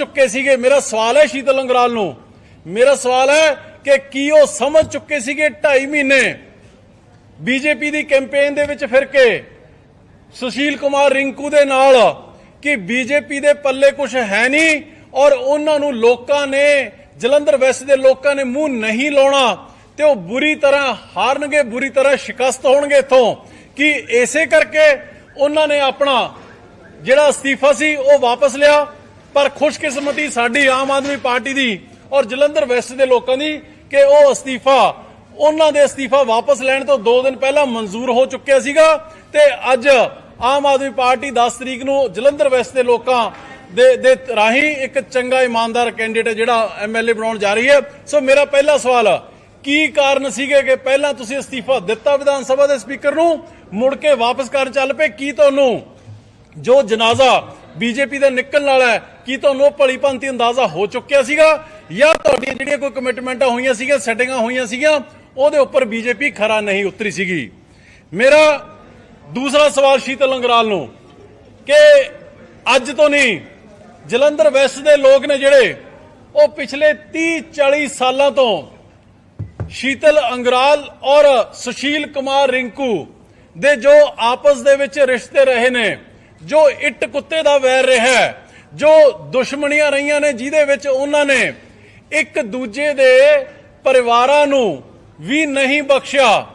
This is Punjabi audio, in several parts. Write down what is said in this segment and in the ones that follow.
ਚੁੱਕੇ ਸੀਗੇ। ਮੇਰਾ ਸਵਾਲ ਹੈ ਸ਼ੀਤਲ ਲੰਗਰਾਲ ਨੂੰ। ਮੇਰਾ ਸਵਾਲ ਹੈ ਕਿ ਕੀ ਉਹ ਸਮਝ ਚੁੱਕੇ ਸੀਗੇ 2.5 ਮਹੀਨੇ? ਬੀਜੇਪੀ ਦੀ ਕੈਂਪੇਨ ਦੇ ਵਿੱਚ ਫਿਰ ਕੇ ਸੁਸ਼ੀਲ ਕੁਮਾਰ ਰਿੰਕੂ ਦੇ ਨਾਲ ਕਿ ਬੀਜੇਪੀ ਦੇ ਪੱਲੇ ਕੁਝ ਹੈ ਨਹੀਂ ਔਰ ਉਹਨਾਂ ਨੂੰ ਲੋਕਾਂ ਨੇ, ਜਲੰਧਰ ਵੈਸਟ ਦੇ ਲੋਕਾਂ ਨੇ ਮੂੰਹ ਨਹੀਂ ਲਾਉਣਾ ਤੇ ਉਹ ਬੁਰੀ ਤਰ੍ਹਾਂ ਹਾਰਨਗੇ, ਬੁਰੀ ਤਰ੍ਹਾਂ ਸ਼ਿਕਸਤ ਹੋਣਗੇ ਇਥੋਂ। ਕਿ ਇਸੇ ਕਰਕੇ ਉਹਨਾਂ ਨੇ ਆਪਣਾ ਜਿਹੜਾ ਅਸਤੀਫਾ ਸੀ ਉਹ ਵਾਪਸ ਲਿਆ? ਪਰ ਖੁਸ਼ਕਿਸਮਤੀ ਸਾਡੀ ਆਮ ਆਦਮੀ ਪਾਰਟੀ ਦੀ ਔਰ ਜਲੰਧਰ ਵੈਸਟ ਦੇ ਲੋਕਾਂ ਦੀ ਕਿ ਉਹ ਅਸਤੀਫਾ, ਉਹਨਾਂ ਦੇ ਅਸਤੀਫਾ ਵਾਪਸ ਲੈਣ ਤੋਂ 2 ਦਿਨ ਪਹਿਲਾਂ ਮਨਜ਼ੂਰ ਹੋ ਚੁੱਕਿਆ ਸੀਗਾ ਤੇ ਅੱਜ ਆਮ ਆਦਮੀ ਪਾਰਟੀ 10 ਤਰੀਕ ਨੂੰ ਜਲੰਧਰ ਵੈਸਟ ਦੇ ਲੋਕਾਂ ਦੇ ਦੇ ਰਾਹੀਂ ਇੱਕ ਚੰਗਾ ਇਮਾਨਦਾਰ ਕੈਂਡੀਡੇਟ ਜਿਹੜਾ ਐਮਐਲਏ ਬਣਾਉਣ ਜਾ ਰਹੀ ਹੈ। ਸੋ ਮੇਰਾ ਪਹਿਲਾ ਸਵਾਲ, ਕੀ ਕਾਰਨ ਸੀਗੇ ਕਿ ਪਹਿਲਾਂ ਤੁਸੀਂ ਅਸਤੀਫਾ ਦਿੱਤਾ ਵਿਧਾਨ ਸਭਾ ਦੇ ਸਪੀਕਰ ਨੂੰ, ਮੁੜ ਕੇ ਵਾਪਸ ਕਰਨ ਚੱਲ ਪਏ? ਕੀ ਤੁਹਾਨੂੰ ਜੋ ਜਨਾਜ਼ਾ ਬੀਜੇਪੀ ਦਾ ਨਿਕਲਣ ਵਾਲਾ ਹੈ। ਕੀ ਤੁਹਾਨੂੰ ਉਹ ਭਲੀ ਭਾਂਤੀ ਅੰਦਾਜ਼ਾ ਹੋ ਚੁੱਕਿਆ ਸੀਗਾ? ਜਾਂ ਤੁਹਾਡੀਆਂ ਜਿਹੜੀਆਂ ਕੋਈ ਕਮਿਟਮੈਂਟਾਂ ਹੋਈਆਂ ਸੀਗੀਆਂ ਸੈਟਿੰਗਾਂ ਹੋਈਆਂ ਸੀਗੀਆਂ, ਉਹਦੇ ਉੱਪਰ ਬੀਜੇਪੀ ਖਰਾ ਨਹੀਂ ਉਤਰੀ ਸੀਗੀ। ਮੇਰਾ ਦੂਸਰਾ ਸਵਾਲ ਸ਼ੀਤਲ ਅੰਗਰਾਲ ਨੂੰ, ਕਿ ਅੱਜ ਤੋਂ ਨਹੀਂ, ਜਲੰਧਰ ਵੈਸਟ ਦੇ ਲੋਕ ਨੇ ਜਿਹੜੇ, ਉਹ ਪਿਛਲੇ 30 40 ਸਾਲਾਂ ਤੋਂ ਸ਼ੀਤਲ ਅੰਗਰਾਲ ਔਰ ਸੁਸ਼ੀਲ ਕੁਮਾਰ ਰਿੰਕੂ ਦੇ ਜੋ ਆਪਸ ਦੇ ਵਿੱਚ ਰਿਸ਼ਤੇ ਰਹੇ ਨੇ ਜੋ ਇੱਟ ਕੁੱਤੇ ਦਾ ਵੈਰ ਰਿਹਾ ਜੋ ਦੁਸ਼ਮਣੀਆਂ ਰਹੀਆਂ ਨੇ ਜਿਹਦੇ ਵਿੱਚ ਉਹਨਾਂ ਨੇ ਇੱਕ ਦੂਜੇ ਦੇ ਪਰਿਵਾਰਾਂ ਨੂੰ ਵੀ ਨਹੀਂ ਬਖਸ਼ਿਆ।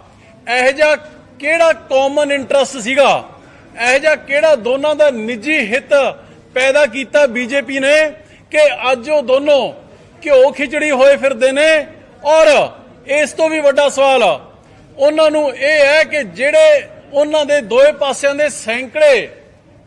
ਇਹ ਜਿਹਾ ਕਿਹੜਾ ਕਾਮਨ ਇੰਟਰਸਟ ਸੀਗਾ? ਇਹ ਜਿਹਾ ਕਿਹੜਾ ਦੋਨਾਂ ਦਾ ਨਿੱਜੀ ਹਿੱਤ ਪੈਦਾ ਕੀਤਾ ਬੀਜੇਪੀ ਨੇ ਕਿ ਅੱਜ ਉਹ ਦੋਨੋਂ ਘਿਓ ਖਿਚੜੀ ਹੋਏ ਫਿਰਦੇ ਨੇ? ਔਰ ਇਸ ਤੋਂ ਵੀ ਵੱਡਾ ਸਵਾਲ, ਉਹਨਾਂ ਨੂੰ ਇਹ ਹੈ ਕਿ ਜਿਹੜੇ ਉਹਨਾਂ ਦੇ ਦੋਏ ਪਾਸਿਆਂ ਦੇ ਸੈਂਕੜੇ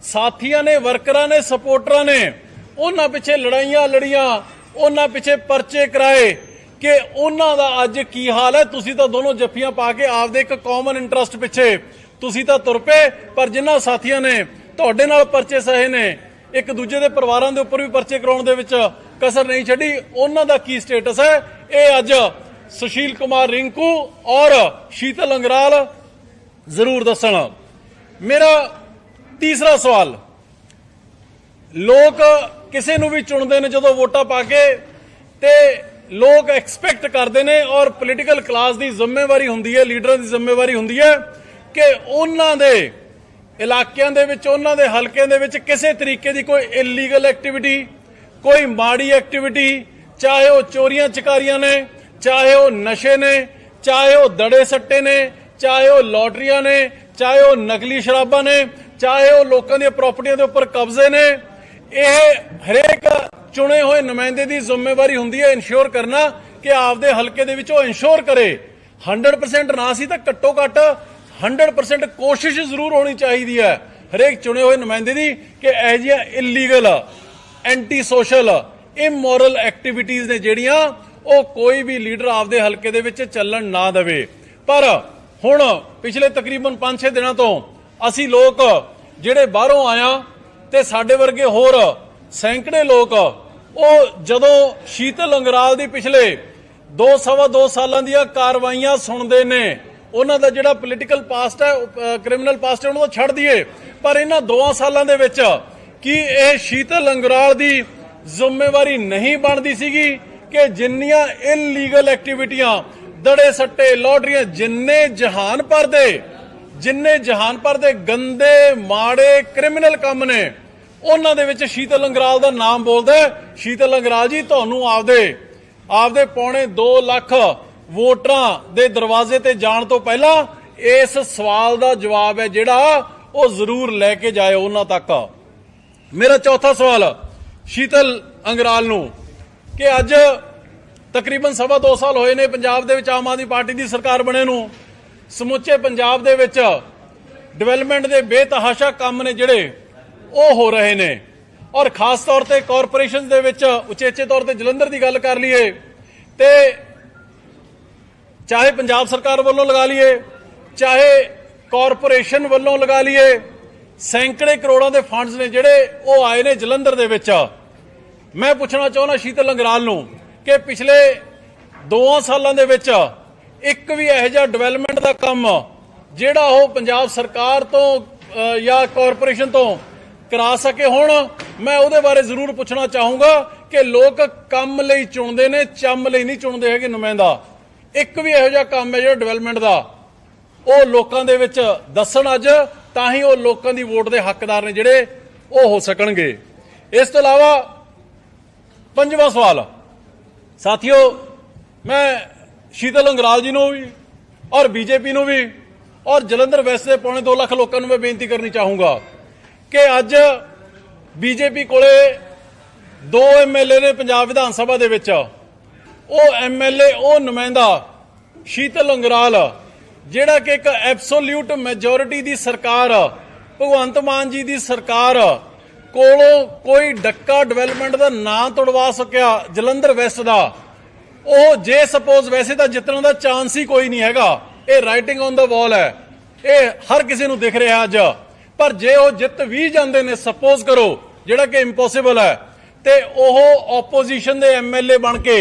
ਸਾਥੀਆਂ ਨੇ, ਵਰਕਰਾਂ ਨੇ, ਸਪੋਰਟਰਾਂ ਨੇ ਉਹਨਾਂ ਪਿੱਛੇ ਲੜਾਈਆਂ ਲੜੀਆਂ, ਉਹਨਾਂ ਪਿੱਛੇ ਪਰਚੇ ਕਰਾਏ ਕਿ ਉਹਨਾਂ ਦਾ ਅੱਜ ਕੀ ਹਾਲ ਹੈ। ਤੁਸੀਂ ਤਾਂ ਦੋਨੋਂ ਜੱਫੀਆਂ ਪਾ ਕੇ ਆਪਦੇ ਇੱਕ ਕਾਮਨ ਇੰਟਰਸਟ ਪਿੱਛੇ ਤੁਸੀਂ ਤਾਂ ਤੁਰ ਪਏ, ਪਰ ਜਿਨ੍ਹਾਂ ਸਾਥੀਆਂ ਨੇ ਤੁਹਾਡੇ ਨਾਲ ਪਰਚੇ ਸਹੇ ਨੇ, ਇੱਕ ਦੂਜੇ ਦੇ ਪਰਿਵਾਰਾਂ ਦੇ ਉੱਪਰ ਵੀ ਪਰਚੇ ਕਰਾਉਣ ਦੇ ਵਿੱਚ ਕਸਰ ਨਹੀਂ ਛੱਡੀ, ਉਹਨਾਂ ਦਾ ਕੀ ਸਟੇਟਸ ਹੈ? ਇਹ ਅੱਜ ਸੁਸ਼ੀਲ ਕੁਮਾਰ ਰਿੰਕੂ ਔਰ ਸ਼ੀਤਲ ਅੰਗਰਾਲ ਜ਼ਰੂਰ ਦੱਸਣ। ਮੇਰਾ ਤੀਸਰਾ ਸਵਾਲ। ਲੋਕ ਕਿਸੇ ਨੂੰ ਵੀ ਚੁਣਦੇ ਨੇ ਜਦੋਂ ਵੋਟਾਂ ਪਾ ਕੇ ਤੇ ਲੋਕ ਐਕਸਪੈਕਟ ਕਰਦੇ ਨੇ ਔਰ ਪੋਲੀਟੀਕਲ ਕਲਾਸ ਦੀ ਜ਼ਿੰਮੇਵਾਰੀ ਹੁੰਦੀ ਹੈ ਲੀਡਰਾਂ ਦੀ ਜ਼ਿੰਮੇਵਾਰੀ ਹੁੰਦੀ ਹੈ ਕਿ ਉਹਨਾਂ ਦੇ ਇਲਾਕਿਆਂ ਦੇ ਵਿੱਚ, ਉਹਨਾਂ ਦੇ ਹਲਕਿਆਂ ਦੇ ਵਿੱਚ ਕਿਸੇ ਤਰੀਕੇ ਦੀ ਕੋਈ ਇਲੀਗਲ ਐਕਟੀਵਿਟੀ ਕੋਈ ਮਾੜੀ ਐਕਟੀਵਿਟੀ ਚਾਹੇ ਉਹ ਚੋਰੀਆਂ ਚਕਾਰੀਆਂ ਨੇ, ਚਾਹੇ ਉਹ ਨਸ਼ੇ ਨੇ, ਚਾਹੇ ਉਹ ਦੜੇ ਸੱਟੇ ਨੇ, ਚਾਹੇ ਉਹ ਲੋਟਰੀਆਂ ਨੇ, ਚਾਹੇ ਉਹ ਨਕਲੀ ਸ਼ਰਾਬਾਂ ਨੇ ਚਾਹੇ ਉਹ ਲੋਕਾਂ ਦੀਆਂ ਪ੍ਰਾਪਰਟੀਆਂ ਦੇ ਉੱਪਰ ਕਬਜ਼ੇ ਨੇ, ਇਹ ਹਰੇਕ ਚੁਣੇ ਹੋਏ ਨੁਮਾਇੰਦੇ ਦੀ ਜ਼ਿੰਮੇਵਾਰੀ ਹੁੰਦੀ ਹੈ ਇਨਸ਼ੋਰ ਕਰਨਾ ਕਿ ਆਪਦੇ ਹਲਕੇ ਦੇ ਵਿੱਚ ਉਹ ਇਨਸ਼ੋਰ ਕਰੇ। 100% ਨਾ ਸੀ ਤਾਂ ਘੱਟੋ ਘੱਟ 100% ਕੋਸ਼ਿਸ਼ ਜ਼ਰੂਰ ਹੋਣੀ ਚਾਹੀਦੀ ਹੈ ਹਰੇਕ ਚੁਣੇ ਹੋਏ ਨੁਮਾਇੰਦੇ ਦੀ ਕਿ ਇਹ ਜਿਹੀਆਂ ਇਲੀਗਲ ਐਂਟੀ ਸੋਸ਼ਲ ਇਮੋਰਲ ਐਕਟੀਵਿਟੀਆਂ ਨੇ ਜਿਹੜੀਆਂ ਉਹ ਕੋਈ ਵੀ ਲੀਡਰ ਆਪਦੇ ਹਲਕੇ ਦੇ ਵਿੱਚ ਚੱਲਣ ਨਾ ਦੇਵੇ। ਪਰ ਹੁਣ ਪਿਛਲੇ ਤਕਰੀਬਨ 5-6 ਦਿਨਾਂ ਤੋਂ ਅਸੀਂ ਲੋਕ ਜਿਹੜੇ ਬਾਹਰੋਂ ਆਇਆ ਤੇ ਸਾਡੇ ਵਰਗੇ ਹੋਰ ਸੈਂਕੜੇ ਲੋਕ, ਉਹ ਜਦੋਂ ਸ਼ੀਤਲ ਅੰਗਰਾਲ ਦੀ ਪਿਛਲੇ 2 ਸਵਾ 2 ਸਾਲਾਂ ਦੀਆਂ ਕਾਰਵਾਈਆਂ ਸੁਣਦੇ ਨੇ, ਉਹਨਾਂ ਦਾ ਜਿਹੜਾ ਪੋਲੀਟੀਕਲ ਪਾਸਟ ਹੈ ਕ੍ਰਿਮੀਨਲ ਪਾਸਟ ਹੈ, ਉਹਨਾਂ ਦਾ ਛੱਡ ਦਈਏ। ਪਰ ਇਹਨਾਂ 2 ਸਾਲਾਂ ਦੇ ਵਿੱਚ ਕੀ ਇਹ ਸ਼ੀਤਲ ਅੰਗਰਾਲ ਦੀ ਜ਼ਿੰਮੇਵਾਰੀ ਨਹੀਂ ਬਣਦੀ ਸੀਗੀ ਕਿ ਜਿੰਨੀਆਂ ਇਲੀਗਲ ਐਕਟੀਵਿਟੀਆਂ ਦੜੇ ਸੱਟੇ, ਲੋਟਰੀਆਂ, ਜਿੰਨੇ ਜਹਾਨ ਪਰ ਦੇ ਜਿੰਨੇ ਜਹਾਨ ਪਰ ਦੇ ਗੰਦੇ, ਮਾੜੇ, ਕ੍ਰਿਮੀਨਲ ਕੰਮ ਨੇ, ਉਹਨਾਂ ਦੇ ਵਿੱਚ ਸ਼ੀਤਲ ਅੰਗਰਾਲ ਦਾ ਨਾਮ ਬੋਲਦਾ ਸ਼ੀਤਲ ਅੰਗਰਾਲ ਜੀ, ਤੁਹਾਨੂੰ ਆਪਦੇ ਆਪਦੇ ਪੌਣੇ 2 ਲੱਖ ਵੋਟਰਾਂ ਦੇ ਦਰਵਾਜ਼ੇ ਤੇ ਜਾਣ ਤੋਂ ਪਹਿਲਾਂ ਇਸ ਸਵਾਲ ਦਾ ਜਵਾਬ ਹੈ ਜਿਹੜਾ ਉਹ ਜ਼ਰੂਰ ਲੈ ਕੇ ਜਾਇਓ ਉਹਨਾਂ ਤੱਕ। ਮੇਰਾ ਚੌਥਾ ਸਵਾਲ, ਸ਼ੀਤਲ ਅੰਗਰਾਲ ਨੂੰ, ਕਿ ਅੱਜ ਤਕਰੀਬਨ ਸਵਾ 2 ਸਾਲ ਹੋਏ ਨੇ ਪੰਜਾਬ ਦੇ ਵਿੱਚ ਆਮ ਆਦਮੀ ਪਾਰਟੀ ਦੀ ਸਰਕਾਰ ਬਣੇ ਨੂੰ। ਸਮੁੱਚੇ ਪੰਜਾਬ ਦੇ ਵਿੱਚ ਡਿਵੈਲਪਮੈਂਟ ਦੇ ਬੇਤਹਾਸ਼ਾ ਕੰਮ ਨੇ ਜਿਹੜੇ, ਉਹ ਹੋ ਰਹੇ ਨੇ। ਔਰ ਖਾਸ ਤੌਰ ਤੇ ਕਾਰਪੋਰੇਸ਼ਨ ਦੇ ਵਿੱਚ ਉਚੇਚੇ ਤੌਰ ਤੇ ਜਲੰਧਰ ਦੀ ਗੱਲ ਕਰ ਲਈਏ, ਤੇ ਚਾਹੇ ਪੰਜਾਬ ਸਰਕਾਰ ਵੱਲੋਂ ਲਗਾ ਲਈਏ, ਚਾਹੇ ਕਾਰਪੋਰੇਸ਼ਨ ਵੱਲੋਂ ਲਗਾ ਲਈਏ, ਸੈਂਕੜੇ ਕਰੋੜਾਂ ਦੇ ਫੰਡਸ ਨੇ ਜਿਹੜੇ, ਉਹ ਆਏ ਨੇ ਜਲੰਧਰ ਦੇ ਵਿੱਚ। ਮੈਂ ਪੁੱਛਣਾ ਚਾਹੁੰਦਾ ਸ਼ੀਤਲ ਲੰਗਰਾਲ ਨੂੰ ਕਿ ਪਿਛਲੇ 2 ਸਾਲਾਂ ਦੇ ਵਿੱਚ ਇੱਕ ਵੀ ਇਹੋ ਜਿਹਾ ਡਿਵੈਲਪਮੈਂਟ ਦਾ ਕੰਮ ਜਿਹੜਾ ਉਹ ਪੰਜਾਬ ਸਰਕਾਰ ਤੋਂ ਜਾਂ ਕਾਰਪੋਰੇਸ਼ਨ ਤੋਂ ਕਰਾ ਸਕੇ ਹੁਣ, ਮੈਂ ਉਹਦੇ ਬਾਰੇ ਜ਼ਰੂਰ ਪੁੱਛਣਾ ਚਾਹੂੰਗਾ ਕਿ ਲੋਕ ਕੰਮ ਲਈ ਚੁਣਦੇ ਨੇ, ਚੰਮ ਲਈ ਨਹੀਂ ਚੁਣਦੇ ਹੈਗੇ ਨੁਮਾਇੰਦਾ। ਇੱਕ ਵੀ ਇਹੋ ਜਿਹਾ ਕੰਮ ਹੈ ਜਿਹੜਾ ਡਿਵੈਲਪਮੈਂਟ ਦਾ। ਉਹ ਲੋਕਾਂ ਦੇ ਵਿੱਚ ਦੱਸਣ ਅੱਜ, ਤਾਂ ਹੀ ਉਹ ਲੋਕਾਂ ਦੀ ਵੋਟ ਦੇ ਹੱਕਦਾਰ ਨੇ ਜਿਹੜੇ ਉਹ ਹੋ ਸਕਣਗੇ। ਇਸ ਤੋਂ ਇਲਾਵਾ ਪੰਜਵਾਂ ਸਵਾਲ। ਸਾਥੀਓ, ਮੈਂ ਸ਼ੀਤਲ ਅੰਗਰਾਲ ਜੀ ਨੂੰ ਵੀ ਔਰ ਬੀਜੇਪੀ ਨੂੰ ਵੀ ਔਰ ਜਲੰਧਰ ਵੈਸਟ ਦੇ ਪੌਣੇ 2 ਲੱਖ ਲੋਕਾਂ ਨੂੰ ਮੈਂ ਬੇਨਤੀ ਕਰਨੀ ਚਾਹੂੰਗਾ ਕਿ ਅੱਜ ਬੀਜੇਪੀ ਕੋਲੇ ਦੋ ਐਮਐਲਏ ਨੇ ਪੰਜਾਬ ਵਿਧਾਨ ਸਭਾ ਦੇ ਵਿੱਚ। ਉਹ ਐਮਐਲਏ ਉਹ ਨੁਮਾਇੰਦਾ ਸ਼ੀਤਲ ਅੰਗਰਾਲ, ਜਿਹੜਾ ਕਿ ਇੱਕ ਐਬਸੋਲਿਊਟ ਮੈਜੋਰਿਟੀ ਦੀ ਸਰਕਾਰ, ਭਗਵੰਤ ਮਾਨ ਜੀ ਦੀ ਸਰਕਾਰ ਕੋਲੋਂ ਕੋਈ ਡੱਕਾ ਡਿਵੈਲਪਮੈਂਟ ਦਾ ਨਾਂ ਤੁੜਵਾ ਸਕਿਆ ਜਲੰਧਰ ਵੈਸਟ ਦਾ। ਉਹ ਜੇ ਸਪੋਜ਼ ਵੈਸੇ ਤਾਂ ਜਿੱਤਣ ਦਾ ਚਾਂਸ ਹੀ ਕੋਈ ਨਹੀਂ ਹੈਗਾ। ਇਹ ਰਾਈਟਿੰਗ ਔਨ ਦਾ ਵਾਲ ਹੈ। ਇਹ ਹਰ ਕਿਸੇ ਨੂੰ ਦਿਖ ਰਿਹਾ ਅੱਜ। ਪਰ ਜੇ ਉਹ ਜਿੱਤ ਵੀ ਜਾਂਦੇ ਨੇ ਸਪੋਜ਼ ਕਰੋ, ਜਿਹੜਾ ਕਿ ਇੰਪੋਸੀਬਲ ਹੈ, ਤੇ ਉਹ ਆਪੋਜੀਸ਼ਨ ਦੇ ਐਮਐਲਏ ਬਣ ਕੇ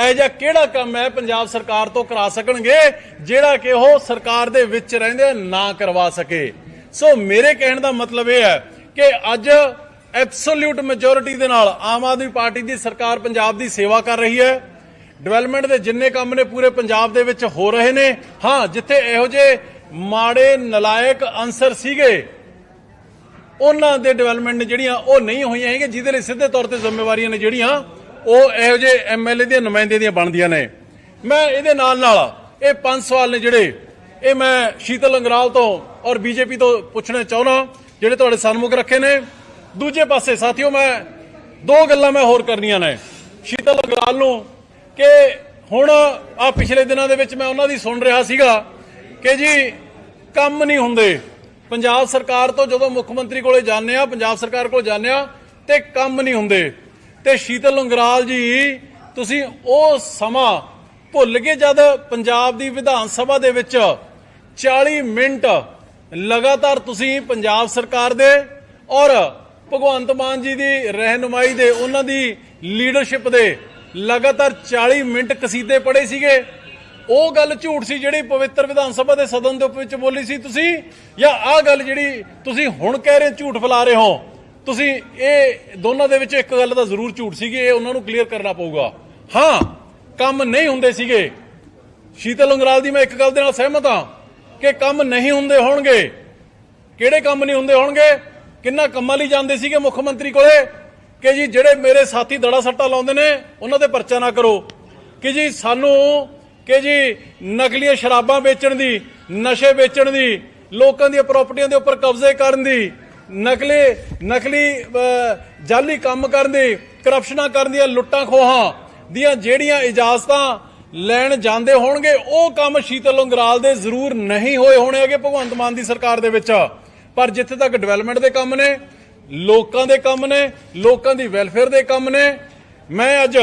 ਇਹ ਜਿਹਾ ਕਿਹੜਾ ਕੰਮ ਹੈ ਪੰਜਾਬ ਸਰਕਾਰ ਤੋਂ ਕਰਾ ਸਕਣਗੇ, ਜਿਹੜਾ ਕਿ ਉਹ ਸਰਕਾਰ ਦੇ ਵਿੱਚ ਰਹਿੰਦੇ ਨਾ ਕਰਵਾ ਸਕੇ। ਸੋ ਮੇਰੇ ਕਹਿਣ ਦਾ ਮਤਲਬ ਇਹ ਹੈ ਕਿ ਅੱਜ ਐਬਸੋਲਿਊਟ ਮੈਜੋਰਿਟੀ ਦੇ ਨਾਲ ਆਮ ਆਦਮੀ ਪਾਰਟੀ ਦੀ ਸਰਕਾਰ ਪੰਜਾਬ ਦੀ ਸੇਵਾ ਕਰ ਰਹੀ ਹੈ। ਡਿਵੈਲਪਮੈਂਟ ਦੇ ਜਿੰਨੇ ਕੰਮ ਨੇ ਪੂਰੇ ਪੰਜਾਬ ਦੇ ਵਿੱਚ ਹੋ ਰਹੇ ਨੇ। ਹਾਂ, ਜਿੱਥੇ ਇਹੋ ਜਿਹੇ ਮਾੜੇ, ਨਲਾਇਕ ਅੰਸਰ ਸੀਗੇ, ਉਹਨਾਂ ਦੇ ਡਿਵੈਲਪਮੈਂਟ ਨੇ ਜਿਹੜੀਆਂ ਉਹ ਨਹੀਂ ਹੋਈਆਂ ਹੈਗੀਆਂ, ਜਿਹਦੇ ਲਈ ਸਿੱਧੇ ਤੌਰ ਤੇ ਜ਼ਿੰਮੇਵਾਰੀਆਂ ਨੇ ਜਿਹੜੀਆਂ, ਉਹ ਇਹੋ ਜਿਹੇ ਐਮਐਲਏ ਦੀਆਂ, ਨੁਮਾਇੰਦੇ ਦੀਆਂ ਬਣਦੀਆਂ ਨੇ। ਮੈਂ ਇਹਦੇ ਨਾਲ ਨਾਲ ਇਹ ਪੰਜ ਸਵਾਲ ਨੇ ਜਿਹੜੇ, ਇਹ ਮੈਂ ਸ਼ੀਤਲ ਅੰਗਰਾਲ ਤੋਂ ਔਰ ਬੀਜੇਪੀ ਤੋਂ ਪੁੱਛਣਾ ਚਾਹੁੰਦਾ, ਜਿਹੜੇ ਤੁਹਾਡੇ ਸਨਮੁਖ ਰੱਖੇ ਨੇ। ਦੂਜੇ ਪਾਸੇ ਸਾਥੀਓ, ਮੈਂ ਦੋ ਗੱਲਾਂ ਮੈਂ ਹੋਰ ਕਰਨੀਆਂ ਨੇ। ਸ਼ੀਤਲ ਅੰਗਰਾਲ ਨੂੰ ਕਿ ਹੁਣ ਆ ਪਿਛਲੇ ਦਿਨਾਂ ਦੇ ਵਿੱਚ ਮੈਂ ਉਹਨਾਂ ਦੀ ਸੁਣ ਰਿਹਾ ਸੀਗਾ ਕਿ ਜੀ ਕੰਮ ਨਹੀਂ ਹੁੰਦੇ। ਪੰਜਾਬ ਸਰਕਾਰ ਤੋਂ ਜਦੋਂ ਮੁੱਖ ਮੰਤਰੀ ਕੋਲੇ ਜਾਂਦੇ ਆ ਪੰਜਾਬ ਸਰਕਾਰ ਕੋਲ ਜਾਂਦੇ ਆ ਤੇ ਕੰਮ ਨਹੀਂ ਹੁੰਦੇ। ਤੇ ਸ਼ੀਤਲ ਉਂਗਰਾਲ ਜੀ, ਤੁਸੀਂ ਉਹ ਸਮਾਂ ਭੁੱਲ ਕੇ ਜਦ ਪੰਜਾਬ ਦੀ ਵਿਧਾਨ ਸਭਾ ਦੇ ਵਿੱਚ 40 ਮਿੰਟ ਲਗਾਤਾਰ ਤੁਸੀਂ ਪੰਜਾਬ ਸਰਕਾਰ ਦੇ ਔਰ ਭਗਵੰਤ ਮਾਨ ਜੀ ਦੀ ਰਹਿਨੁਮਾਈ ਦੇ, ਉਹਨਾਂ ਦੀ ਲੀਡਰਸ਼ਿਪ ਦੇ ਲਗਾਤਾਰ 40 ਮਿੰਟ ਕਸੀਦੇ ਪੜੇ ਸੀਗੇ। ਉਹ ਗੱਲ ਝੂਠ ਸੀ ਜਿਹੜੀ ਪਵਿੱਤਰ ਵਿਧਾਨ ਸਭਾ ਦੇ ਸਦਨ ਦੇ ਵਿੱਚ ਬੋਲੀ ਸੀ। ਤੁਸੀਂ ਜਾਂ ਆਹ ਗੱਲ ਜਿਹੜੀ ਤੁਸੀਂ ਹੁਣ ਕਹਿ ਰਹੇ ਝੂਠ ਫੈਲਾ ਰਹੇ ਹੋ, ਤੁਸੀਂ ਇਹ ਦੋਨਾਂ ਦੇ ਵਿੱਚ ਇੱਕ ਗੱਲ ਤਾਂ ਜ਼ਰੂਰ ਝੂਠ ਸੀਗੀ, ਇਹ ਉਹਨਾਂ ਨੂੰ ਕਲੀਅਰ ਕਰਨਾ ਪਊਗਾ। ਹਾਂ, ਕੰਮ ਨਹੀਂ ਹੁੰਦੇ ਸੀਗੇ। ਸ਼ੀਤਲ ਅੰਗਰਾਲ ਦੀ ਮੈਂ ਇੱਕ ਗੱਲ ਦੇ ਨਾਲ ਸਹਿਮਤ ਹਾਂ ਕਿ ਕੰਮ ਨਹੀਂ ਹੁੰਦੇ ਹੋਣਗੇ। ਕਿਹੜੇ ਕੰਮ ਨਹੀਂ ਹੁੰਦੇ ਹੋਣਗੇ? ਕਿੰਨਾ ਕੰਮਾਂ ਲਈ ਜਾਂਦੇ ਸੀਗੇ ਮੁੱਖ ਮੰਤਰੀ ਕੋਲੇ? ਕਿ ਜੀ ਜਿਹੜੇ ਮੇਰੇ ਸਾਥੀ ਦੜਾ ਸੱਟਾ ਲਾਉਂਦੇ ਨੇ ਉਹਨਾਂ ਤੇ ਪਰਚਾ ਨਾ ਕਰੋ। ਕਿ ਜੀ ਸਾਨੂੰ ਕਿ ਜੀ ਨਕਲੀਆਂ ਸ਼ਰਾਬਾਂ ਵੇਚਣ ਦੀ ਨਸ਼ੇ ਵੇਚਣ ਦੀ ਲੋਕਾਂ ਦੀਆਂ ਪ੍ਰਾਪਰਟੀਆਂ ਦੇ ਉੱਪਰ ਕਬਜ਼ੇ ਕਰਨ ਦੀ ਨਕਲੀ ਨਕਲੀ ਅਹ, ਜਾਲੀ ਕੰਮ ਕਰਨ ਦੀ ਕਰਪਸ਼ਨਾਂ ਕਰਨ ਦੀਆਂ ਲੁੱਟਾਂ ਖੋਹਾਂ ਦੀਆਂ ਜਿਹੜੀਆਂ ਇਜਾਜ਼ਤਾਂ ਲੈਣ ਜਾਂਦੇ ਹੋਣਗੇ ਉਹ ਕੰਮ ਸ਼ੀਤਲ ਉਂਗਰਾਲ ਦੇ ਜ਼ਰੂਰ ਨਹੀਂ ਹੋਏ ਹੋਣੇ ਹੈਗੇ ਭਗਵੰਤ ਮਾਨ ਦੀ ਸਰਕਾਰ ਦੇ ਵਿੱਚ। ਪਰ ਜਿੱਥੇ ਤੱਕ ਡਿਵੈਲਪਮੈਂਟ ਦੇ ਕੰਮ ਨੇ ਲੋਕਾਂ ਦੇ ਕੰਮ ਨੇ, ਲੋਕਾਂ ਦੀ ਵੈਲਫੇਅਰ ਦੇ ਕੰਮ ਨੇ ਮੈਂ ਅੱਜ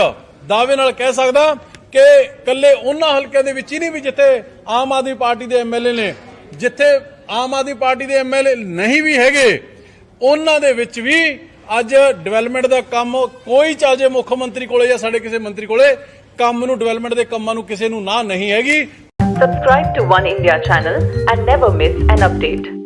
ਦਾਅਵੇ ਨਾਲ ਕਹਿ ਸਕਦਾ ਕਿ ਕੱਲੇ ਉਹਨਾਂ ਹਲਕਿਆਂ ਦੇ ਵਿੱਚ ਹੀ ਨਹੀਂ ਵੀ ਜਿੱਥੇ ਆਮ ਆਦਮੀ ਪਾਰਟੀ ਦੇ ਐਮਐਲਏ ਨੇ, ਜਿੱਥੇ ਆਮ ਆਦਮੀ ਪਾਰਟੀ ਦੇ ਐਮਐਲਏ ਨਹੀਂ ਵੀ ਹੈਗੇ, ਉਹਨਾਂ ਦੇ ਵਿੱਚ ਵੀ ਅੱਜ ਡਿਵੈਲਪਮੈਂਟ ਦਾ ਕੰਮ ਕੋਈ ਚਾਹੇ ਮੁੱਖ ਮੰਤਰੀ ਕੋਲੇ ਜਾਂ ਸਾਡੇ ਕਿਸੇ ਮੰਤਰੀ ਕੋਲੇ ਕੰਮ ਨੂੰ ਡਿਵੈਲਪਮੈਂਟ ਦੇ ਕੰਮਾਂ ਨੂੰ ਕਿਸੇ ਨੂੰ ਨਾ ਨਹੀਂ ਹੈਗੀ Subscribe to One India channel and never miss an update.